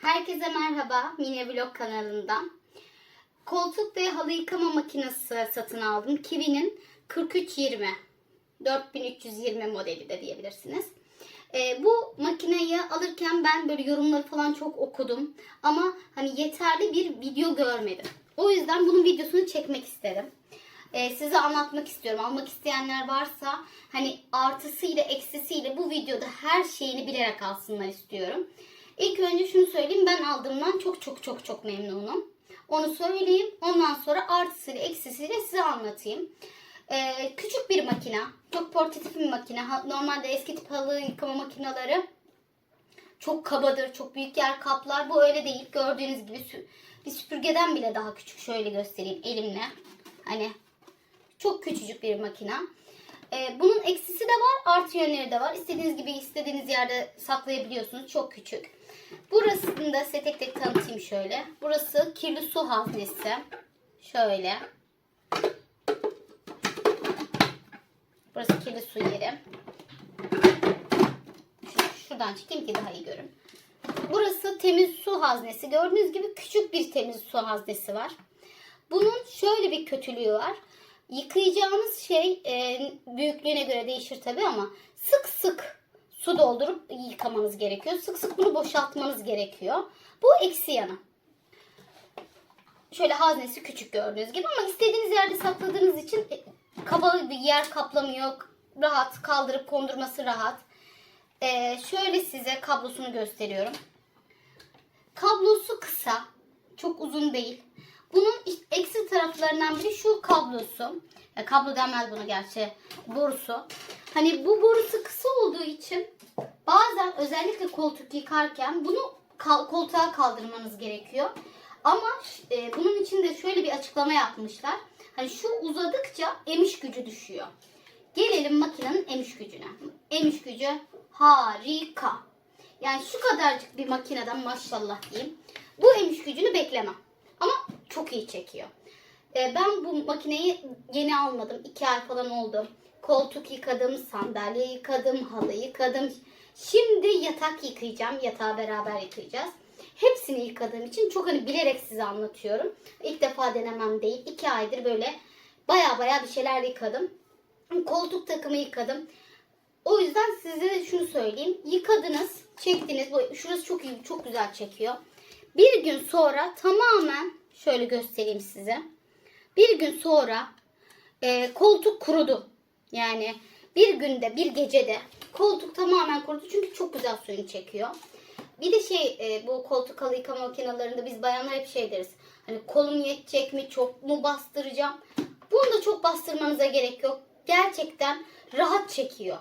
Herkese merhaba Mine Vlog kanalından. Koltuk ve halı yıkama makinesi satın aldım. Kiwi'nin 4320 4320 modeli de diyebilirsiniz. Ee, bu makineyi alırken ben böyle yorumları falan çok okudum. Ama hani yeterli bir video görmedim. O yüzden bunun videosunu çekmek istedim. Ee, size anlatmak istiyorum. Almak isteyenler varsa hani artısıyla eksisiyle bu videoda her şeyini bilerek alsınlar istiyorum. İlk önce şunu söyleyeyim. Ben aldığımdan çok çok çok çok memnunum. Onu söyleyeyim. Ondan sonra artısıyla eksisiyle size anlatayım. Ee, küçük bir makine. Çok portatif bir makine. Normalde eski tip halı yıkama makineleri çok kabadır. Çok büyük yer kaplar. Bu öyle değil. Gördüğünüz gibi bir süpürgeden bile daha küçük. Şöyle göstereyim elimle. Hani çok küçücük bir makine. Ee, bunun eksisi de var, artı yönleri de var. İstediğiniz gibi istediğiniz yerde saklayabiliyorsunuz. Çok küçük. Burasını da size tek tek tanıtayım şöyle. Burası kirli su haznesi. Şöyle. Burası kirli su yeri. Şu- Şuradan çekeyim ki daha iyi görün. Burası temiz su haznesi. Gördüğünüz gibi küçük bir temiz su haznesi var. Bunun şöyle bir kötülüğü var. Yıkayacağınız şey e, büyüklüğüne göre değişir tabii ama sık sık su doldurup yıkamanız gerekiyor. Sık sık bunu boşaltmanız gerekiyor. Bu eksi yanı. Şöyle haznesi küçük gördüğünüz gibi ama istediğiniz yerde sakladığınız için e, kaba bir yer kaplamıyor. Rahat kaldırıp kondurması rahat. E, şöyle size kablosunu gösteriyorum. Kablosu kısa. Çok uzun değil. Bunun eksi taraflarından biri şu kablosu. Ya kablo denmez buna gerçi. Borusu. Hani bu borusu kısa olduğu için bazen özellikle koltuk yıkarken bunu koltuğa kaldırmanız gerekiyor. Ama e, bunun için de şöyle bir açıklama yapmışlar. Hani şu uzadıkça emiş gücü düşüyor. Gelelim makinenin emiş gücüne. Emiş gücü harika. Yani şu kadarcık bir makineden maşallah diyeyim. Bu emiş gücünü beklemem. Ama çok iyi çekiyor. Ee, ben bu makineyi yeni almadım. iki ay falan oldu. Koltuk yıkadım, sandalye yıkadım, halı yıkadım. Şimdi yatak yıkayacağım. Yatağı beraber yıkayacağız. Hepsini yıkadığım için çok hani bilerek size anlatıyorum. İlk defa denemem değil. iki aydır böyle baya baya bir şeyler yıkadım. Koltuk takımı yıkadım. O yüzden size şunu söyleyeyim. Yıkadınız, çektiniz. Şurası çok iyi, çok güzel çekiyor. Bir gün sonra tamamen şöyle göstereyim size. Bir gün sonra e, koltuk kurudu. Yani bir günde, bir gecede koltuk tamamen kurudu. Çünkü çok güzel suyunu çekiyor. Bir de şey e, bu koltuk halı yıkama makinelerinde biz bayanlar hep şey deriz. Hani kolum yetecek mi, çok mu bastıracağım? Bunu da çok bastırmanıza gerek yok. Gerçekten rahat çekiyor.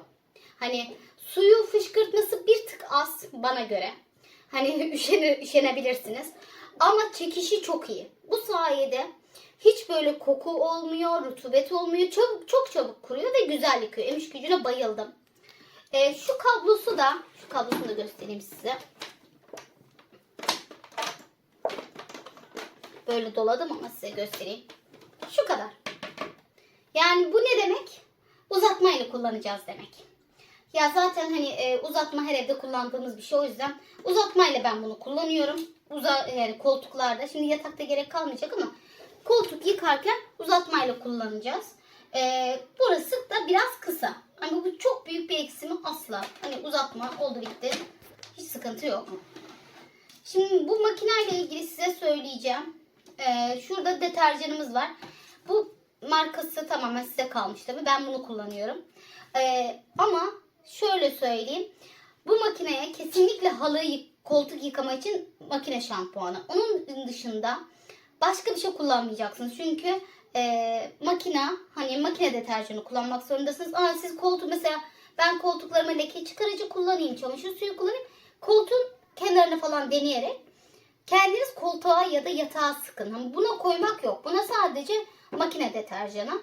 Hani suyu fışkırtması bir tık az bana göre. Hani üşene, üşenebilirsiniz. Ama çekişi çok iyi. Bu sayede hiç böyle koku olmuyor, rutubet olmuyor. Çok, çok çabuk kuruyor ve güzel yıkıyor. Emiş gücüne bayıldım. Ee, şu kablosu da, şu kablosunu da göstereyim size. Böyle doladım ama size göstereyim. Şu kadar. Yani bu ne demek? Uzatmayla kullanacağız demek. Ya zaten hani e, uzatma her evde kullandığımız bir şey o yüzden uzatmayla ben bunu kullanıyorum. Uza yani koltuklarda. Şimdi yatakta gerek kalmayacak ama koltuk yıkarken uzatmayla kullanacağız. E, burası da biraz kısa. Hani bu çok büyük bir eksimi asla. Hani uzatma oldu bitti. Hiç sıkıntı yok. Şimdi bu makineyle ilgili size söyleyeceğim. Ee, şurada deterjanımız var. Bu markası tamamen size kalmış tabii. Ben bunu kullanıyorum. Ee, ama şöyle söyleyeyim. Bu makineye kesinlikle halı yık- koltuk yıkama için makine şampuanı. Onun dışında başka bir şey kullanmayacaksınız. Çünkü e, makine hani makine deterjanı kullanmak zorundasınız. Aa, siz koltuk mesela ben koltuklarıma leke çıkarıcı kullanayım, çamaşır suyu kullanayım. Koltuğun kenarını falan deneyerek kendiniz koltuğa ya da yatağa sıkın. Hani buna koymak yok. Buna sadece makine deterjanı.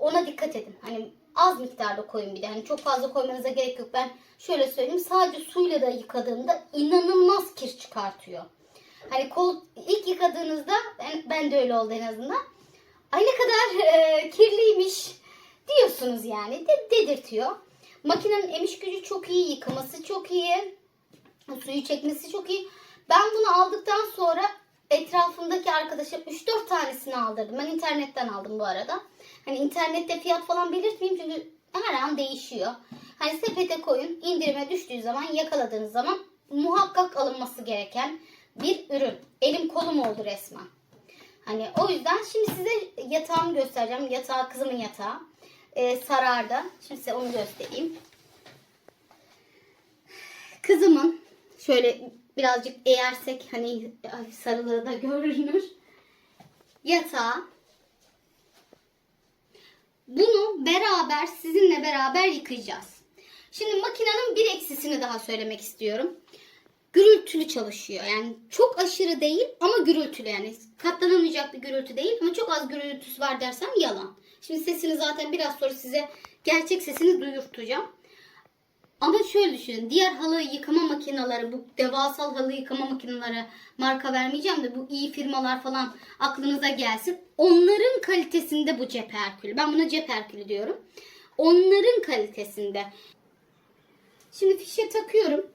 Ona dikkat edin. Hani az miktarda koyun bir de. Hani çok fazla koymanıza gerek yok. Ben şöyle söyleyeyim. Sadece suyla da yıkadığımda inanılmaz kir çıkartıyor. Hani kol ilk yıkadığınızda ben, ben de öyle oldu en azından. Ay ne kadar e, kirliymiş diyorsunuz yani. De, dedirtiyor. Makinenin emiş gücü çok iyi, yıkaması çok iyi. Suyu çekmesi çok iyi. Ben bunu aldıktan sonra etrafımdaki arkadaşım 3-4 tanesini aldırdım. Ben internetten aldım bu arada. Hani internette fiyat falan belirtmeyeyim çünkü her an değişiyor. Hani sepete koyun indirime düştüğü zaman yakaladığınız zaman muhakkak alınması gereken bir ürün. Elim kolum oldu resmen. Hani o yüzden şimdi size yatağımı göstereceğim. Yatağı kızımın yatağı. Ee, sararda. Şimdi size onu göstereyim. Kızımın şöyle birazcık eğersek hani sarılığı da görünür. Yatağı. Bunu beraber sizinle beraber yıkayacağız. Şimdi makinenin bir eksisini daha söylemek istiyorum. Gürültülü çalışıyor. Yani çok aşırı değil ama gürültülü yani. Katlanamayacak bir gürültü değil ama çok az gürültüsü var dersem yalan. Şimdi sesini zaten biraz sonra size gerçek sesini duyurtacağım. Ama şöyle düşünün. Diğer halı yıkama makineleri, bu devasal halı yıkama makineleri marka vermeyeceğim de bu iyi firmalar falan aklınıza gelsin. Onların kalitesinde bu cep herkülü. Ben buna cep herkülü diyorum. Onların kalitesinde. Şimdi fişe takıyorum.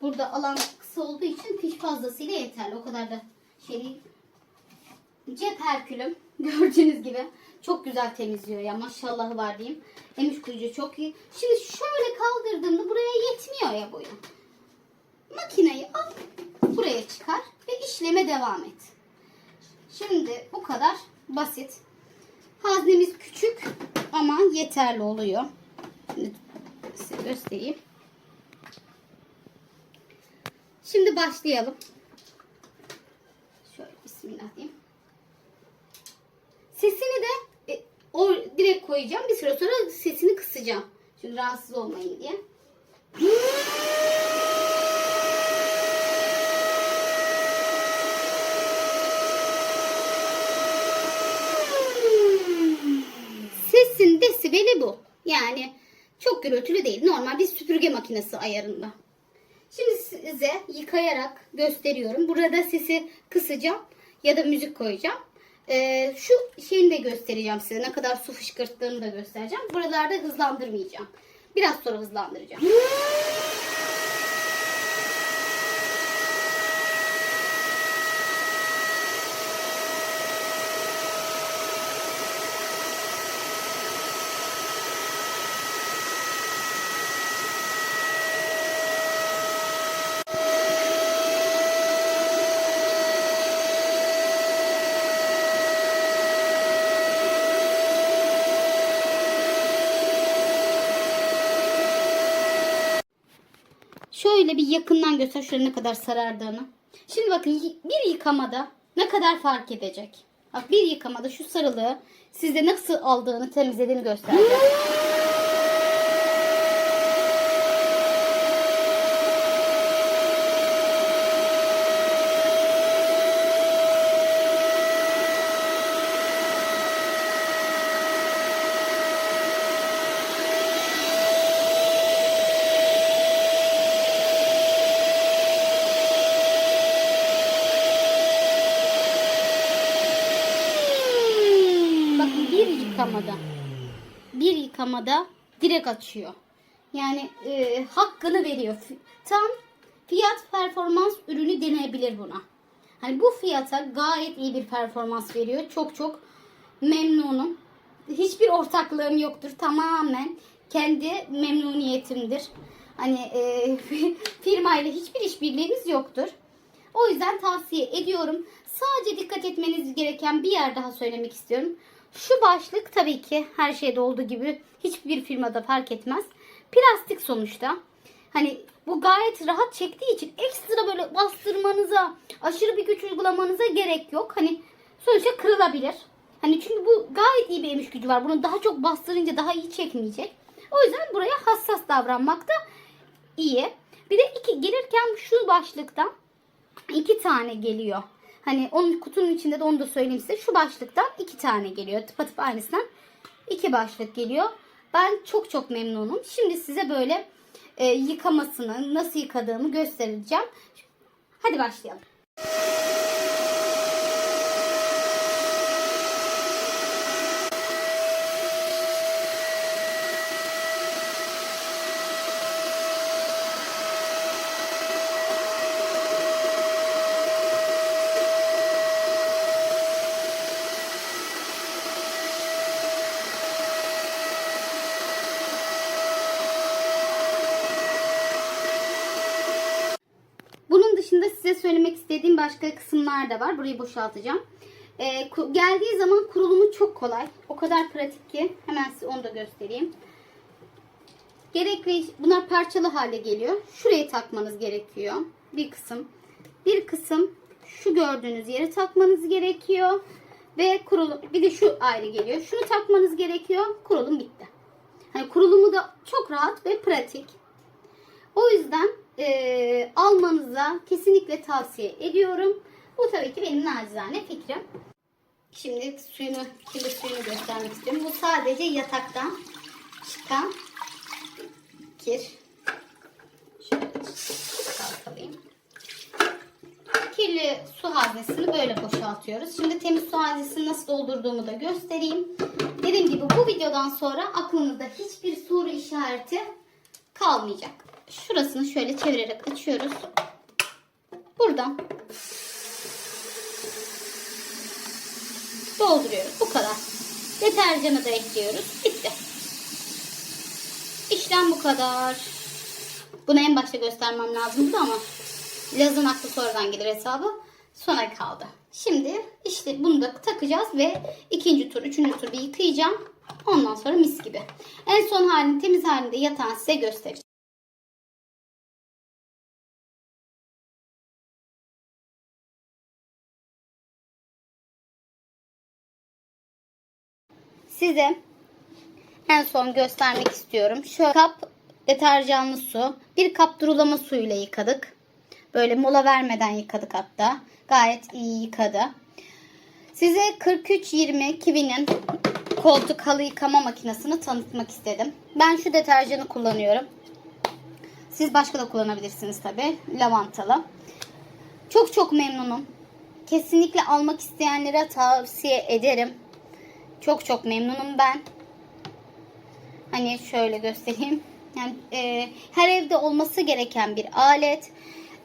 Burada alan kısa olduğu için fiş fazlasıyla yeterli. O kadar da şey değil. Cep. Gördüğünüz gibi. Çok güzel temizliyor ya. Maşallahı var diyeyim. Emiş kuyucu çok iyi. Şimdi şöyle kaldırdığımda buraya yetmiyor ya boyu. Makineyi al. Buraya çıkar. Ve işleme devam et. Şimdi bu kadar basit. Haznemiz küçük ama yeterli oluyor. Şimdi size göstereyim. Şimdi başlayalım. Şöyle bismillah diyeyim. Sesini de e, o direkt koyacağım. Bir süre sonra sesini kısacağım. Şimdi rahatsız olmayın diye. Sesin desibeli bu. Yani çok gürültülü değil. Normal bir süpürge makinesi ayarında. Şimdi size yıkayarak gösteriyorum. Burada sesi kısacağım ya da müzik koyacağım. Ee, şu şeyini de göstereceğim size. Ne kadar su fışkırttığını da göstereceğim. Buralarda hızlandırmayacağım. Biraz sonra hızlandıracağım. Şöyle bir yakından göster şöyle ne kadar sarardığını. Şimdi bakın bir yıkamada ne kadar fark edecek. Bak bir yıkamada şu sarılığı sizde nasıl aldığını temizlediğini göstereceğim. Bakın bir yıkamada bir yıkamada direkt açıyor. Yani e, hakkını veriyor. Tam fiyat performans ürünü deneyebilir buna. Hani bu fiyata gayet iyi bir performans veriyor. Çok çok memnunum. Hiçbir ortaklığım yoktur. Tamamen kendi memnuniyetimdir. Hani e, firmayla hiçbir işbirliğimiz yoktur. O yüzden tavsiye ediyorum. Sadece dikkat etmeniz gereken bir yer daha söylemek istiyorum. Şu başlık tabii ki her şeyde olduğu gibi hiçbir firmada fark etmez. Plastik sonuçta. Hani bu gayet rahat çektiği için ekstra böyle bastırmanıza, aşırı bir güç uygulamanıza gerek yok. Hani sonuçta kırılabilir. Hani çünkü bu gayet iyi bir emiş gücü var. Bunu daha çok bastırınca daha iyi çekmeyecek. O yüzden buraya hassas davranmak da iyi. Bir de iki gelirken şu başlıktan iki tane geliyor. Hani onun kutunun içinde de onu da söyleyeyim size. Şu başlıktan iki tane geliyor. Tıpatıp aynısından iki başlık geliyor. Ben çok çok memnunum. Şimdi size böyle e, yıkamasını, nasıl yıkadığımı göstereceğim. Hadi başlayalım. Size söylemek istediğim başka kısımlar da var. Burayı boşaltacağım. Ee, geldiği zaman kurulumu çok kolay. O kadar pratik ki hemen size onu da göstereyim. Gerekli bunlar parçalı hale geliyor. Şuraya takmanız gerekiyor. Bir kısım. Bir kısım şu gördüğünüz yere takmanız gerekiyor. Ve kurulum bir de şu ayrı geliyor. Şunu takmanız gerekiyor. Kurulum bitti. Hani kurulumu da çok rahat ve pratik. O yüzden eee, almanıza kesinlikle tavsiye ediyorum. Bu tabii ki benim nacizane fikrim. Şimdi suyunu, kirli suyunu göstermek istiyorum. Bu sadece yataktan çıkan kir. Şöyle çalkalayayım. Kirli su haznesini böyle boşaltıyoruz. Şimdi temiz su haznesini nasıl doldurduğumu da göstereyim. Dediğim gibi bu videodan sonra aklınızda hiçbir soru işareti kalmayacak. Şurasını şöyle çevirerek açıyoruz. Buradan dolduruyoruz. Bu kadar. Deterjanı da ekliyoruz. Bitti. İşlem bu kadar. Bunu en başta göstermem lazımdı ama Laz'ın aklı sonradan gelir hesabı. Sona kaldı. Şimdi işte bunu da takacağız ve ikinci tur, üçüncü tur bir yıkayacağım. Ondan sonra mis gibi. En son halini temiz halinde yatağını size göstereceğim. Size en son göstermek istiyorum. Şu kap deterjanlı su. Bir kap durulama suyuyla yıkadık. Böyle mola vermeden yıkadık hatta. Gayet iyi yıkadı. Size 4320 Kiwi'nin koltuk halı yıkama makinesini tanıtmak istedim. Ben şu deterjanı kullanıyorum. Siz başka da kullanabilirsiniz tabi. Lavantalı. Çok çok memnunum. Kesinlikle almak isteyenlere tavsiye ederim. Çok çok memnunum ben. Hani şöyle göstereyim. Yani e, her evde olması gereken bir alet.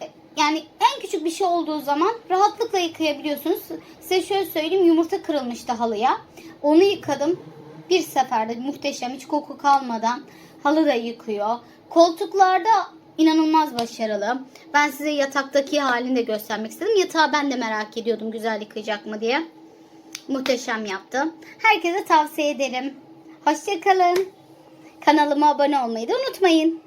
E, Yani en küçük bir şey olduğu zaman rahatlıkla yıkayabiliyorsunuz. Size şöyle söyleyeyim yumurta kırılmıştı halıya. Onu yıkadım. Bir seferde muhteşem hiç koku kalmadan halı da yıkıyor. Koltuklarda inanılmaz başarılı. Ben size yataktaki halini de göstermek istedim. Yatağı ben de merak ediyordum güzel yıkayacak mı diye. Muhteşem yaptı. Herkese tavsiye ederim. Hoşçakalın. Kanalıma abone olmayı da unutmayın.